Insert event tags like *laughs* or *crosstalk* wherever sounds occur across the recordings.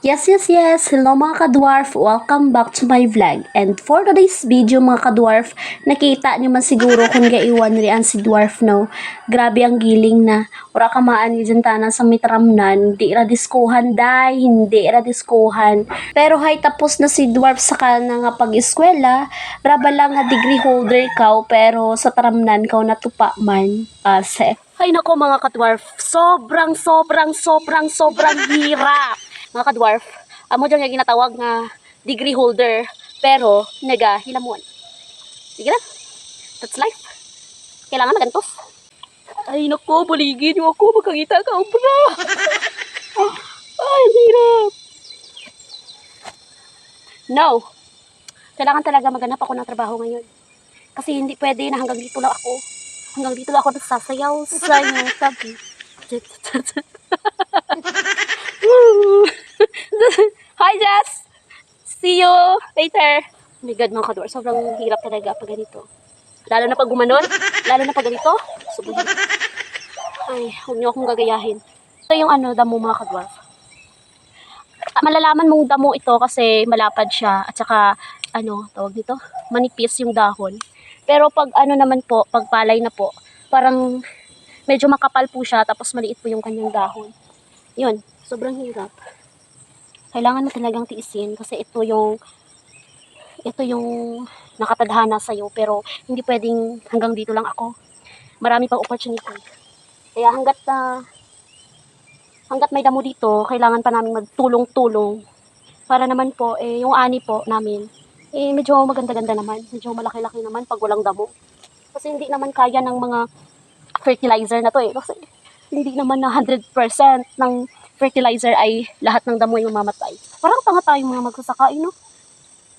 Yes, yes, yes. Hello mga kadwarf. Welcome back to my vlog. And for today's video mga kadwarf, nakita niyo man siguro kung gaiwan riyan si dwarf no. Grabe ang giling na. Ura kamaan ni jantana sa mitramnan. Di ra diskuhan day, hindi ra diskuhan. Pero hay tapos na si dwarf sa kana pag-eskwela, raba lang nga degree holder kaw pero sa tramnan kaw natupa man. Ase. Hay nako mga kadwarf, sobrang sobrang sobrang sobrang hirap mga kadwarf, amo dyan yung ginatawag nga degree holder, pero nega hilamuan. Sige na, that's life. Kailangan magantos. Ay nako, baligid mo ako, magkakita ka, bro. *laughs* Ay, ang hirap. No. Kailangan talaga maghanap ako ng trabaho ngayon. Kasi hindi pwede na hanggang dito lang ako. Hanggang dito lang ako nasasayaw sa inyong sabi. *laughs* *laughs* *laughs* Hi, Jess! See you later! Oh my God, mga kador, sobrang hirap talaga pag ganito. Lalo na pag gumanon, lalo na pag ganito, sobrang. Ay, huwag niyo akong gagayahin. Ito yung ano, damo mga kadwarf. Ah, Malalaman mong damo ito kasi malapad siya at saka, ano, tawag dito, manipis yung dahon. Pero pag ano naman po, pag palay na po, parang medyo makapal po siya tapos maliit po yung kanyang dahon. Yun, sobrang hirap kailangan mo talagang tiisin kasi ito yung ito yung nakatadhana sa iyo pero hindi pwedeng hanggang dito lang ako. Marami pang opportunity. Kaya hanggat na hanggat may damo dito, kailangan pa namin magtulong-tulong para naman po eh yung ani po namin eh medyo maganda-ganda naman, medyo malaki-laki naman pag walang damo. Kasi hindi naman kaya ng mga fertilizer na to eh kasi hindi naman na 100% ng fertilizer ay lahat ng damo yung mamatay. Parang tanga tayo mga magsasaka, no?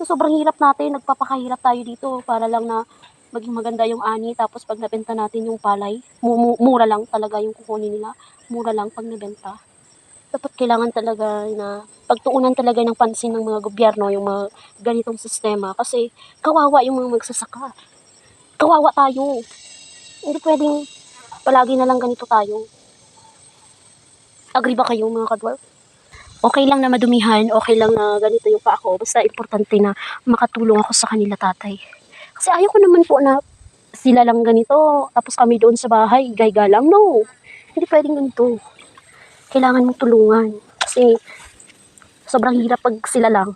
So, sobrang hirap natin, nagpapakahirap tayo dito para lang na maging maganda yung ani. Tapos pag nabenta natin yung palay, mu- mu- mura lang talaga yung kukunin nila. Mura lang pag nabenta. Dapat kailangan talaga na pagtuunan talaga ng pansin ng mga gobyerno yung mga ganitong sistema. Kasi kawawa yung mga magsasaka. Kawawa tayo. Hindi pwedeng palagi na lang ganito tayo. Agree ba kayo mga kadwarf? Okay lang na madumihan, okay lang na ganito yung pa ako. Basta importante na makatulong ako sa kanila tatay. Kasi ayaw ko naman po na sila lang ganito, tapos kami doon sa bahay, gayga lang. No, hindi pwedeng ganito. Kailangan mong tulungan. Kasi sobrang hirap pag sila lang.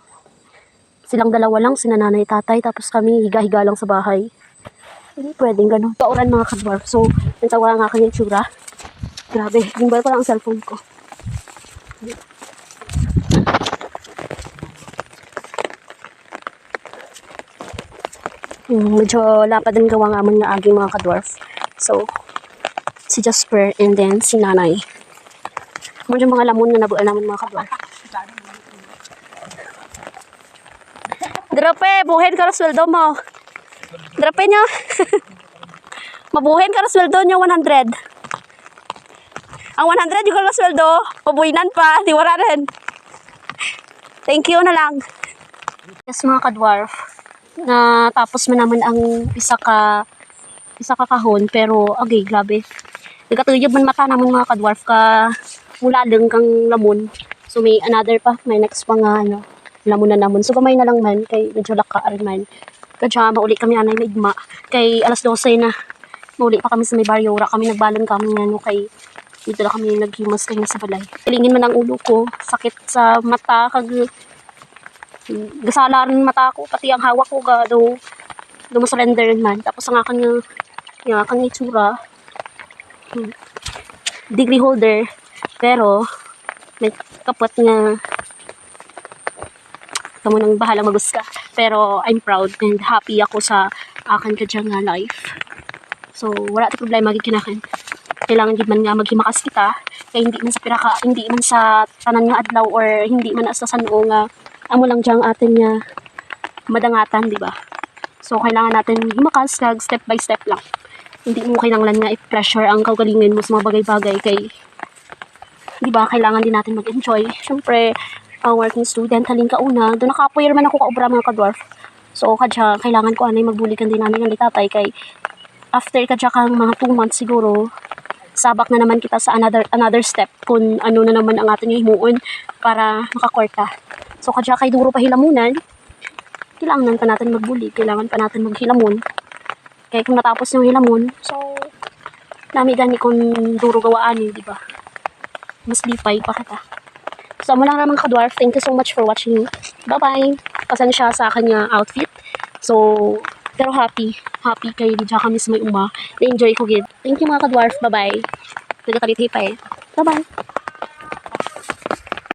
Silang dalawa lang, sina nanay tatay, tapos kami higa-higa lang sa bahay. Hindi pwedeng ganun. Pauran mga kadwarf. So, nagtawa nga kanyang tsura. Grabe, gimbal ko lang ang cellphone ko. Hmm, medyo lapad ang gawa nga man aging mga kadwarf. So, si Jasper and then si Nanay. Medyo mga lamon na nabual naman mga kadwarf. Drope, buhin ka na sweldo mo. Drope nyo. *laughs* Mabuhin ka na sweldo nyo 100. Ang 100 yung ka sweldo, pabuinan pa, di wala rin. Thank you na lang. Yes mga kadwarf, na tapos man naman ang isa ka isa ka kahon pero agay grabe. Nagkatuyog man mata naman mga kadwarf ka mula lang kang lamon. So may another pa, may next pa nga ano, lamon na namon. So gamay na lang man kay medyo laka rin man. Kadya mauli kami anay na igma kay alas 12 na. Mauli pa kami sa may baryo, ura kami nagbalon kami ano kay dito na kami naghimas kayo sa balay. Kilingin man ang ulo ko, sakit sa mata, kag gasala rin mata ko, pati ang hawak ko ga do dumasurrender man. Tapos ang aking yung aking itsura, hmm, degree holder, pero may kapot nga kamo nang bahala maguska. Pero I'm proud and happy ako sa akin kadyang nga life. So, wala tayo problema giginakan kailangan gid man nga maghimakas kita kay hindi man sa piraka hindi man sa tanan nga adlaw or hindi man sa sanuo nga amo lang diyang atin nga madangatan di ba? So kailangan natin himakas kag step by step lang. Hindi mo kailangan nga i-pressure ang kaugalingan mo sa mga bagay-bagay kay di ba? Kailangan din natin mag-enjoy. Syempre ang working student halin ka una do nakapoyer man ako kaobra mga kadwarf. So kadya kailangan ko anay magbulikan din namin ng tatay kay after kadya kang mga 2 months siguro sabak na naman kita sa another another step kung ano na naman ang ating himuon para makakwarta. So kadya kay duro pa hilamunan, kailangan pa natin magbuli, kailangan pa natin maghilamon. Kaya kung natapos yung hilamon, so nami gani kung duro gawaan eh, di ba? Mas lipay pa kita. So, mo lang naman ka-dwarf. Thank you so much for watching. Bye-bye. Pasensya sa kanya outfit. So, pero happy. Happy kay Lidja kami sa may uma. Na-enjoy ko gid. Thank you mga ka-dwarf. Bye-bye. Nagkakalit pa eh. Bye-bye.